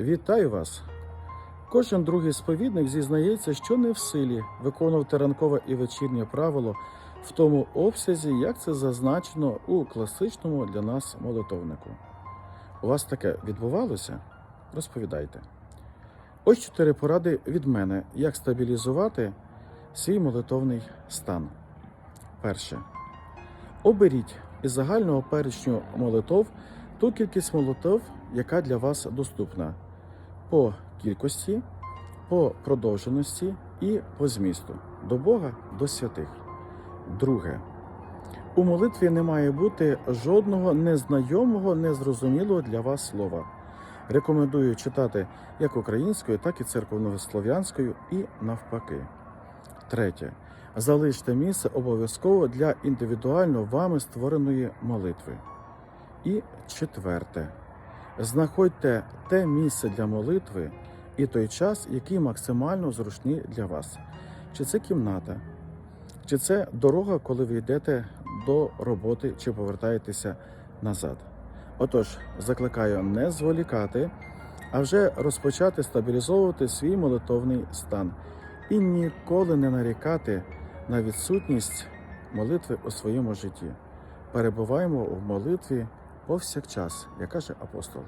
Вітаю вас! Кожен другий сповідник зізнається, що не в силі виконувати ранкове і вечірнє правило в тому обсязі, як це зазначено у класичному для нас молитовнику. У вас таке відбувалося? Розповідайте. Ось чотири поради від мене, як стабілізувати свій молитовний стан. Перше. Оберіть із загального перечню молитов ту кількість молитов, яка для вас доступна по кількості, по продовженості і по змісту до Бога, до святих. Друге. У молитві не має бути жодного незнайомого, незрозумілого для вас слова. Рекомендую читати як українською, так і церковнослов'янською і навпаки. Третє. Залиште місце обов'язково для індивідуально вами створеної молитви. І четверте. Знаходьте те місце для молитви і той час, який максимально зручний для вас. Чи це кімната, чи це дорога, коли ви йдете до роботи чи повертаєтеся назад. Отож, закликаю не зволікати, а вже розпочати стабілізовувати свій молитовний стан і ніколи не нарікати на відсутність молитви у своєму житті. Перебуваємо в молитві повсякчас, як каже апостол.